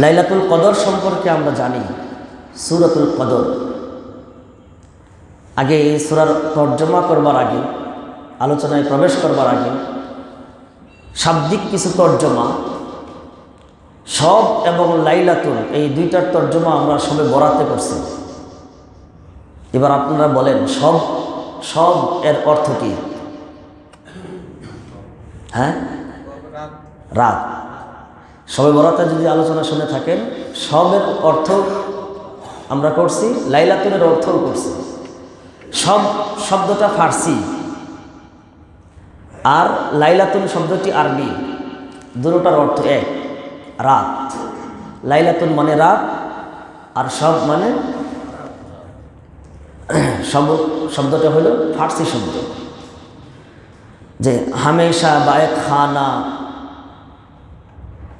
লাইলাতুল কদর সম্পর্কে আমরা জানি, সুরাতুল কদর। আগে এই সুরার তর্জমা করবার আগে, আলোচনায় প্রবেশ করবার আগে, শাব্দিক কিছু তর্জমা, সব এবং লাইলাতুল, এই দুইটার তর্জমা আমরা সবে বরাতে করছি এবার আপনারা বলেন, সব সব এর অর্থ কি? হ্যাঁ? রাত। সবে বরাতে যদি আলোচনা শুনে থাকেন, সবের অর্থ আমরা করছি, লাইলাতুলের অর্থও করছি। সব শব্দটা ফার্সি। আর লাইলাতুল শব্দটি আরবি। দুটোটার অর্থ এক, রাত। লাইলাতুল মানে রাত, আর সব মানে সব শব্দটা হলো ফার্সি শব্দ। যে হামেশা বা এক খানা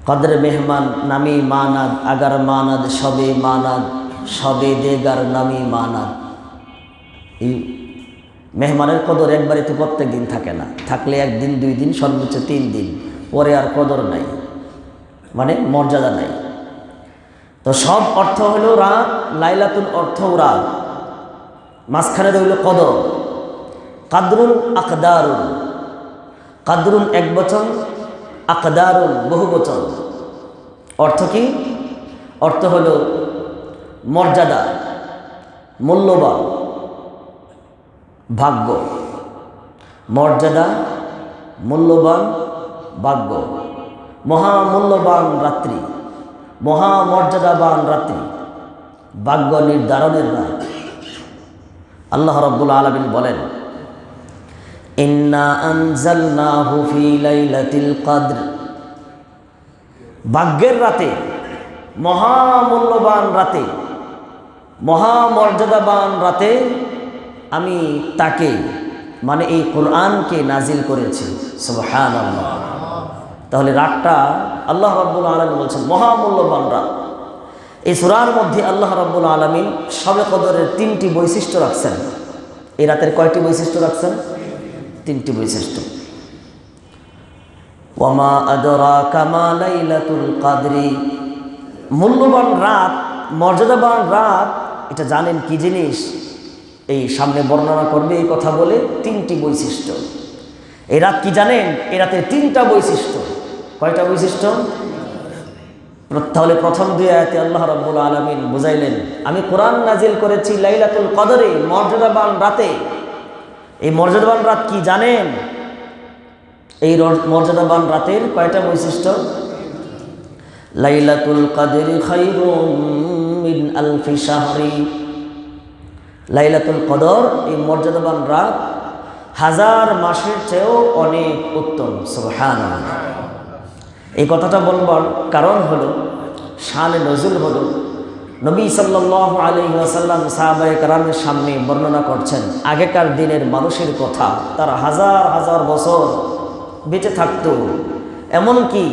কদর মেহমান নামি মানাদ, আগার মানাদ, সবে মানাদ, সবে দেগার নামি মানাদ। এই মেহমানের কদর একবারে তো প্রত্যেক দিন থাকে না। থাকলে একদিন, দুই দিন, সর্বোচ্চ তিন দিন। পরে আর কদর নাই। মানে মর্যাদা নাই। তো সব অর্থ হলো রাত, লাইলাতুল অর্থ রাত। মাঝখানে রইল কদর। কাদরুল আকদারুল কাদরুল এক বচন আকদারুল বহু বচন। অর্থ কি? অর্থ হলো মর্যাদা, মূল্যবান, ভাগ্য। মর্যাদা, মূল্যবান, ভাগ্য। মহামূল্যবান রাত্রি, মহামর্যাদাবান রাত্রি, ভাগ্য নির্ধারণের রাত। আল্লাহ রব্বুল আলমিন বলেন, ইন্না আনজালনাহু ফি লাইলাতিল কদর। ভাগ্যের রাতে, মহামূল্যবান রাতে, মহামর্যাদাবান রাতে আমি তাকে মানে এই কোরআনকে নাজিল করেছি। সুবহান তাহলে রাতটা আল্লাহ রব্বুল আলমী বলছেন, মহামূল্যবান রাত। এই সুরার মধ্যে আল্লাহ রব্বুল আলমিন সবে কদরের তিনটি বৈশিষ্ট্য রাখছেন। এই রাতের কয়টি বৈশিষ্ট্য রাখছেন? তিনটি বৈশিষ্ট্য। ওয়ামা আদরা কামা লাইলাতুল কাদরি। মূল্যবান রাত, মর্যাদাবান রাত, এটা জানেন কি জিনিস? এই সামনে বর্ণনা করবে এই কথা বলে তিনটি বৈশিষ্ট্য। এই রাত কি জানেন? এই রাতের তিনটা বৈশিষ্ট্য। কয়টা বৈশিষ্ট্য? তাহলে প্রথম দুই আয়াতে আল্লাহ রব্বুল আলমিন বুঝাইলেন, আমি কোরআন নাজিল করেছি লাইলাতুল কদরে, মর্যাদাবান রাতে। এই মর্যাদাবান রাত কি জানেন? এই মর্যাদাবান রাতের কয়টা বৈশিষ্ট্য? লাইলাতুল কাদের মিন আলফি শাহরি। লাইলাতুল কদর, এই মর্যাদাবান রাত হাজার মাসের চেয়েও অনেক উত্তম সুবহান এই কথাটা বলবার কারণ হলো, শানে নজুল হলো, নবী সাল্লাহ আলী ওয়াসাল্লাম সাহাবাই কারামের সামনে বর্ণনা করছেন, আগেকার দিনের মানুষের কথা, তারা হাজার হাজার বছর বেঁচে থাকতো। এমনকি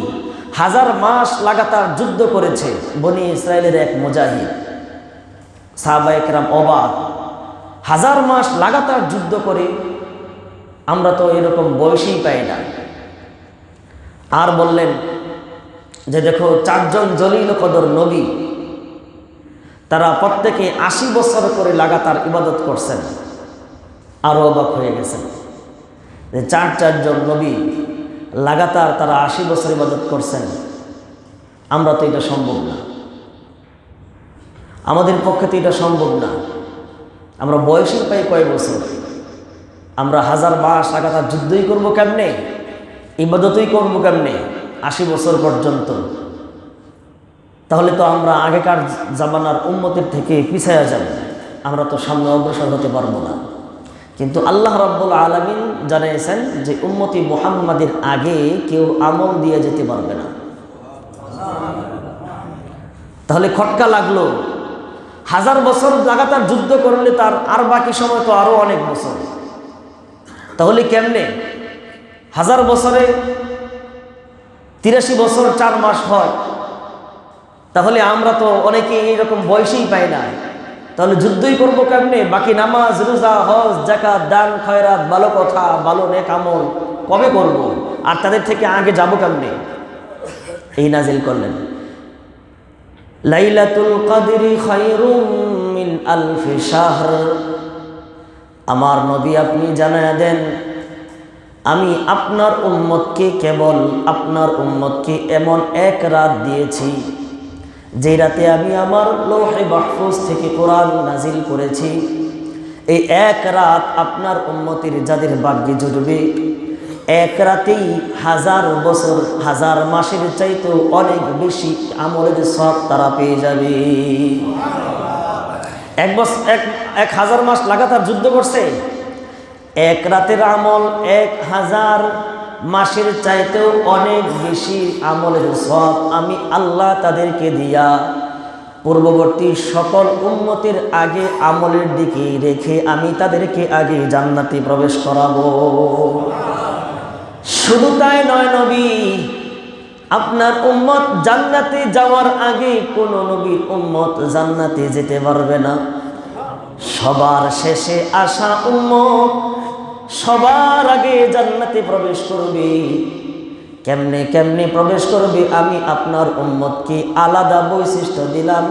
হাজার মাস লাগাতার যুদ্ধ করেছে বনি ইসরায়েলের এক মুজাহিদ। সাহাবাই কেরাম অবাক। হাজার মাস লাগাতার যুদ্ধ করে আমরা তো এরকম বয়সেই পাই না। আর বললেন যে দেখো, চারজন জলিল কদর নবী, তারা প্রত্যেকে আশি বছর করে লাগাতার ইবাদত করছেন। আরও অবাক হয়ে গেছেন। যে চার চারজন নবী লাগাতার তারা আশি বছর ইবাদত করছেন, আমরা তো এটা সম্ভব না। আমাদের পক্ষে তো এটা সম্ভব না। আমরা বয়সই পাই কয় বছর? আমরা হাজার মাস লাগাতার যুদ্ধই করব কেমনে? ইবাদতই করব কেমনে? আশি বছর পর্যন্ত। তাহলে তো আমরা আগেকার জামানার উন্মতির থেকে পিছায়া যাব। আমরা তো সামনে অগ্রসর হতে পারব না। কিন্তু আল্লাহ রব্বুল আলমিন জানিয়েছেন যে উন্মতি মোহাম্মদের আগে কেউ আমল দিয়ে যেতে পারবে না। তাহলে খটকা লাগল। হাজার বছর লাগাতার যুদ্ধ করলে তার আর বাকি সময় তো আরও অনেক বছর। তাহলে কেমনে? হাজার বছরে তিরাশি বছর চার মাস হয়। তাহলে আমরা তো অনেকে এইরকম বয়সেই পাই না। তাহলে যুদ্ধই করব কেমনে? বাকি নামাজ, রোজা, হজ জাকাত দান, খয়রাত, ভালো কথা, ভালো নেক আমল কবে করব? আর তাদের থেকে আগে যাব কেমনে? এই নাজিল করলেন। লাইলাতুল কদরি খায়রুম মিন আলফি শাহর। আমার নবী আপনি জানায় দেন, আমি আপনার উম্মতকে কেবল আপনার উম্মতকে এমন এক রাত দিয়েছি যে রাতে আমি আমার লোহে মাহফুজ থেকে কোরআন নাজিল করেছি, এই এক রাত আপনার উন্নতির যাদের ভাগ্যে জুটবে, এক রাতেই হাজার বছর, হাজার মাসের চাইতেও অনেক বেশি আমলের সব তারা পেয়ে যাবে। এক বছর, এক এক হাজার মাস লাগাতার যুদ্ধ করছে, এক রাতের আমল এক হাজার মাসের চাইতেও অনেক বেশি আমলের সব আমি আল্লাহ তাদেরকে দিয়া পূর্ববর্তী সকল উন্মতির আগে আমলের দিকে রেখে আমি তাদেরকে আগে জান্নাতে প্রবেশ করাবো। শুধু তাই নয় নবী, আপনার উম্মত জান্নাতে যাওয়ার আগে কোন নবীর উম্মত জান্নাতে যেতে পারবে না। সবার শেষে আসা উম্মত সবার আগে জান্নাতে প্রবেশ করবে। কেমনে কেমনে প্রবেশ করবে? আমি আপনার উম্মতকে আলাদা বৈশিষ্ট্য দিলাম।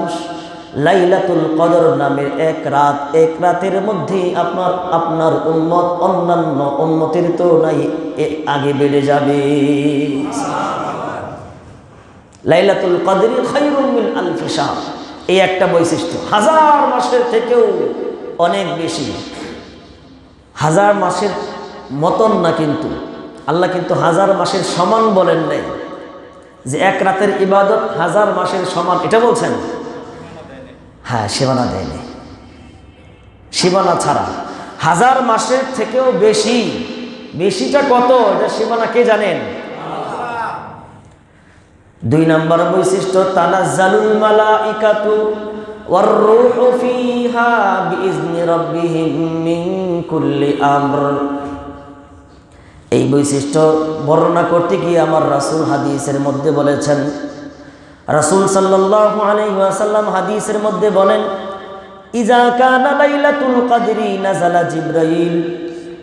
লাইলাতুল কদর নামের এক রাত, এক রাতের মধ্যে আপনার আপনার উম্মত অন্যান্য উন্মতের তো নাই আগে বেড়ে যাবে। লাইলাতুল কদরি খায়রুম মিন আলফি এই একটা বৈশিষ্ট্য। হাজার মাসের থেকেও অনেক বেশি। হাজার মাসের মতন না কিন্তু। আল্লাহ কিন্তু হাজার মাসের সমান বলেন নাই। যে এক রাতের ইবাদত হাজার মাসের সমান, এটা বলছেন? হ্যাঁ সীমানা দেয়নি। সীমানা ছাড়া। হাজার মাসের থেকেও বেশি। বেশিটা কত? এটা সীমানা কে জানেন? দুই নম্বর বৈশিষ্ট্য তানা জালুল মালা মালাইকাতু والروح فيها بإذن ربهم من كل أمر এই বৈশিষ্ট্য বর্ণনা করতে গিয়ে আমার রাসূল হাদিসের মধ্যে বলেছেন রাসূল সাল্লাল্লাহু আলাইহি ওয়াসাল্লাম হাদিসের মধ্যে বলেন ইজা কানা লাইলাতুল কদরি নাযালা জিবরাইল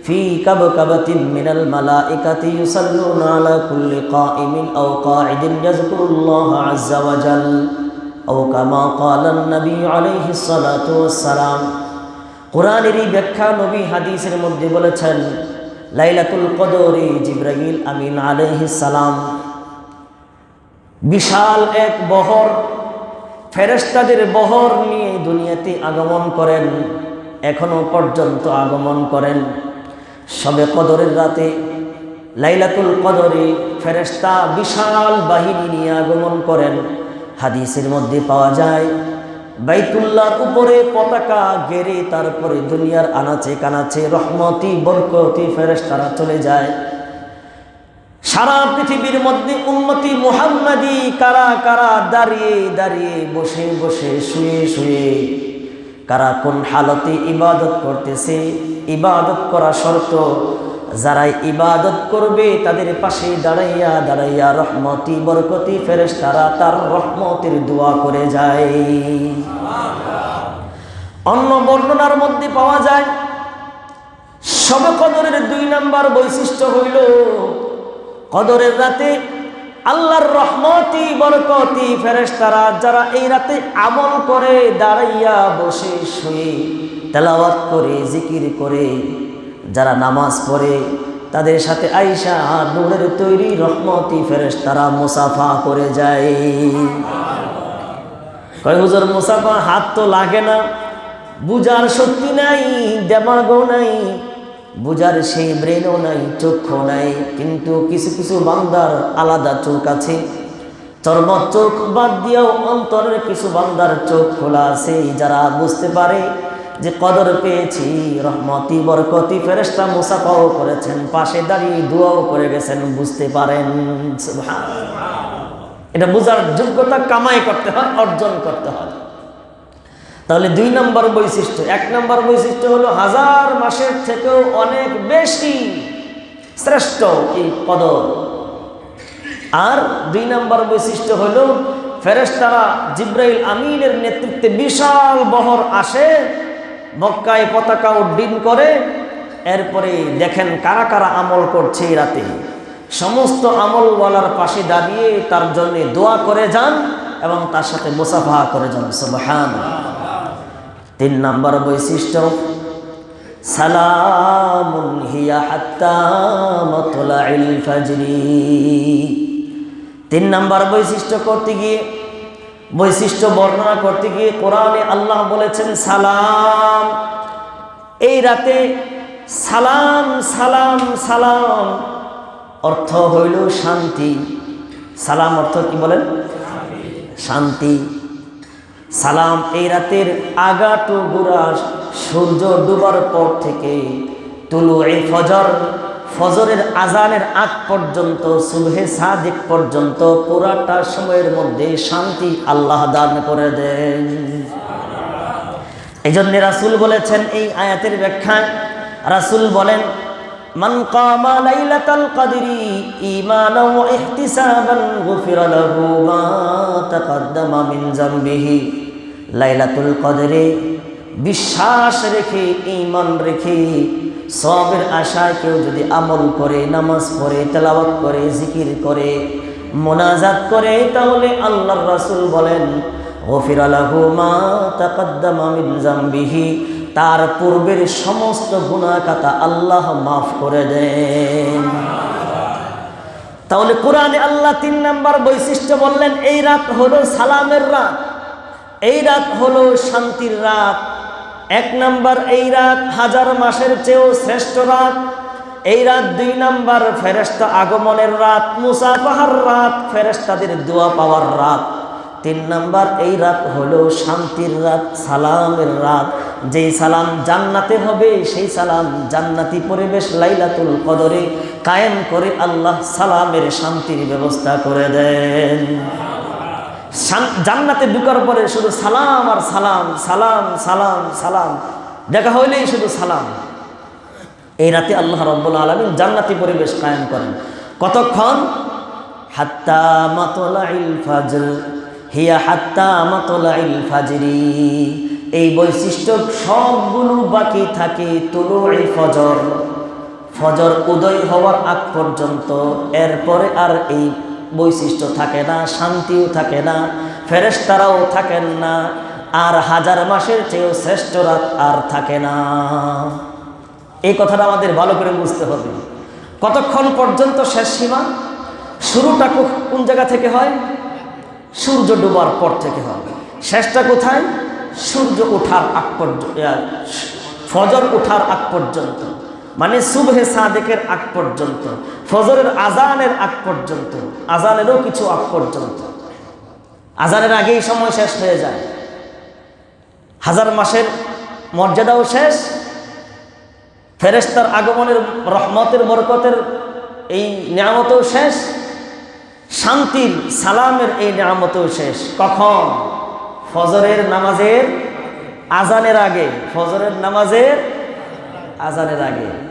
في كبكبة من الملائكة يصلون على كل قائم أو قاعد يذكر الله عز وجل ও কামা কালান নবী আলহি সালাম কোরআনের এই ব্যাখ্যা নবী হাদিসের মধ্যে বলেছেন, লাইলাতুল কদরে জিব্রাহিল আমিন আলহি সালাম। বিশাল এক বহর ফেরেস্তাদের বহর নিয়ে দুনিয়াতে আগমন করেন, এখনও পর্যন্ত আগমন করেন। সবে কদরের রাতে লাইলাতুল কদরে ফেরেস্তা বিশাল বাহিনী নিয়ে আগমন করেন। হাদিসের মধ্যে পাওয়া যায়, বাইতুল্লাহর উপরে পতাকা গেড়ে তারপরে দুনিয়ার আনাচে কানাচে রহমতি, বরকতি ফেরেস তারা চলে যায়। সারা পৃথিবীর মধ্যে উন্মতি মুহাম্মাদি কারা কারা দাঁড়িয়ে দাঁড়িয়ে বসে বসে শুয়ে শুয়ে, কারা কোন হালতে ইবাদত করতেছে, ইবাদত করা শর্ত যারা ইবাদত করবে, তাদের পাশে দাঁড়াইয়া দাঁড়াইয়া রহমতি, বরকতি ফেরেস তারা তার রহমতের দোয়া করে যায়। অন্য বর্ণনার মধ্যে পাওয়া যায় সব কদরের দুই নাম্বার বৈশিষ্ট্য হইল, কদরের রাতে আল্লাহর রহমতি, বরকতি ফেরেশতারা যারা এই রাতে আমল করে, দাঁড়াইয়া বসে শুয়ে তেলাওয়াত করে, জিকির করে যারা নামাজ পড়ে, তাদের সাথে আইসা নূরের তৈরি রহমতি ফেরেস তারা মুসাফা করে যায়। কয়, হুজুর মুসাফা হাত তো লাগে না। বুজার শক্তি নাই, দেমাগও নাই। বুজার সেই ব্রেনও নাই, চক্ষু নাই। কিন্তু কিছু কিছু বান্দার আলাদা চোখ আছে। চর্ম চোখ বাদ দিয়েও অন্তরের কিছু বান্দার চোখ খোলা আছে। যারা বুঝতে পারে যে কদর পেয়েছি, রহমতি, বরকতি ফেরেস্তা মুসাফাও করেছেন, পাশে দাঁড়িয়ে দোয়াও করে গেছেন, বুঝতে পারেন। এটা বোঝার যোগ্যতা কামাই করতে হয়, অর্জন করতে হয়। তাহলে দুই নম্বর বৈশিষ্ট্য, এক নম্বর বৈশিষ্ট্য হলো হাজার মাসের থেকেও অনেক বেশি শ্রেষ্ঠ এই কদর। আর দুই নম্বর বৈশিষ্ট্য হলো, ফেরেশতারা জিব্রাইল আমিনের নেতৃত্বে বিশাল বহর আসে মক্কায় পতাকা উড্ডীন করে, এরপরে দেখেন কারা কারা আমল করছে এই রাতে। সমস্ত আমলওয়ালার পাশে দাঁড়িয়ে তার জন্য দোয়া করে যান এবং তার সাথে মুসাফা করে যান। সুবহান তিন নাম্বার বৈশিষ্ট্য, সালামুন হিয়া হাত্তা ফাজরি। তিন নাম্বার বৈশিষ্ট্য করতে গিয়ে বৈশিষ্ট্য বর্ণনা করতে গিয়ে কোরআনে আল্লাহ বলেছেন, সালাম। এই রাতে সালাম সালাম সালাম। অর্থ হইল শান্তি। সালাম অর্থ কি বলেন? শান্তি। সালাম এই রাতের আগাটু গুড়া সূর্য ডুবার পর থেকে তুলু এই ফজর ফজরের আজানের আগ পর্যন্ত সুবহে সাদিক পর্যন্ত, পুরাটা সময়ের মধ্যে শান্তি আল্লাহ দান করে দেন। এই জন্য রাসুল বলেছেন এই আয়াতের ব্যাখ্যায়, রাসুল বলেন, মান কামা লাইলাতাল কদরি ঈমানাও ওয়া ইহতিসাবান গুফিরা লাহু মা তাকদ্দামা মিন যামবিহি লাইলাতুল কদরে, বিশ্বাস রেখে, ঈমান রেখে সবের আশায় কেউ যদি আমল করে, নামাজ পড়ে, তেলাওয়াত করে, জিকির করে, মোনাজাত করে, তাহলে আল্লাহর রাসূল বলেন, গফির আলাহু মা তার পূর্বের সমস্ত গুনাহ কাতা আল্লাহ মাফ করে দেন। তাহলে কোরআনে আল্লাহ তিন নাম্বার বৈশিষ্ট্য বললেন, এই রাত হলো সালামের রাত, এই রাত হলো শান্তির রাত এক নাম্বার এই রাত হাজার মাসের চেয়েও শ্রেষ্ঠ রাত। এই রাত দুই নাম্বার ফেরেস্তা আগমনের রাত, মুসাফাহার রাত ফেরেস্তাদের দোয়া পাওয়ার রাত। তিন নাম্বার এই রাত হলো শান্তির রাত, সালামের রাত। যেই সালাম জান্নাতে হবে, সেই সালাম জান্নাতি পরিবেশ লাইলাতুল কদরে কায়েম করে আল্লাহ সালামের শান্তির ব্যবস্থা করে দেন। জান্নাতে ঢুকার পরে শুধু সালাম আর সালাম সালাম সালাম সালাম। দেখা হইলেই শুধু সালাম। এই রাতে আল্লাহ রব্বুল আলমিন জান্নাতি পরিবেশ কায়েম করেন। কতক্ষণ? হাত্তা মাতলাইল ফাজর, হিয়া হাত্তা মাতলাইল ফাজরি। এই বৈশিষ্ট্য সবগুলো বাকি থাকে তুলো ফজর। ফজর উদয় হওয়ার আগ পর্যন্ত। এরপরে আর এই বৈশিষ্ট্য থাকে না, শান্তিও থাকে না ফেরেস্তারাও থাকেন না, আর হাজার মাসের চেয়েও শ্রেষ্ঠ রাত আর থাকে না। এই কথাটা আমাদের ভালো করে বুঝতে হবে। কতক্ষণ পর্যন্ত শেষ সীমা? শুরুটা কোন জায়গা থেকে হয়? সূর্য ডোবার পর থেকে হয়। শেষটা কোথায়? সূর্য ওঠার আগ পর্যন্ত ফজর ওঠার আগ পর্যন্ত। মানে সুবহে সাদেকের আগ পর্যন্ত, ফজরের আজানের আগ পর্যন্ত, আজানেরও কিছু আগ পর্যন্ত। আজানের আগেই সময় শেষ হয়ে যায়। হাজার মাসের মর্যাদাও শেষ। ফেরেস্তার আগমনের রহমতের বরকতের এই নিয়ামতও শেষ। শান্তির, সালামের এই নিয়ামতও শেষ। কখন? ফজরের নামাজের আজানের আগে। ফজরের নামাজের আজানের আগে।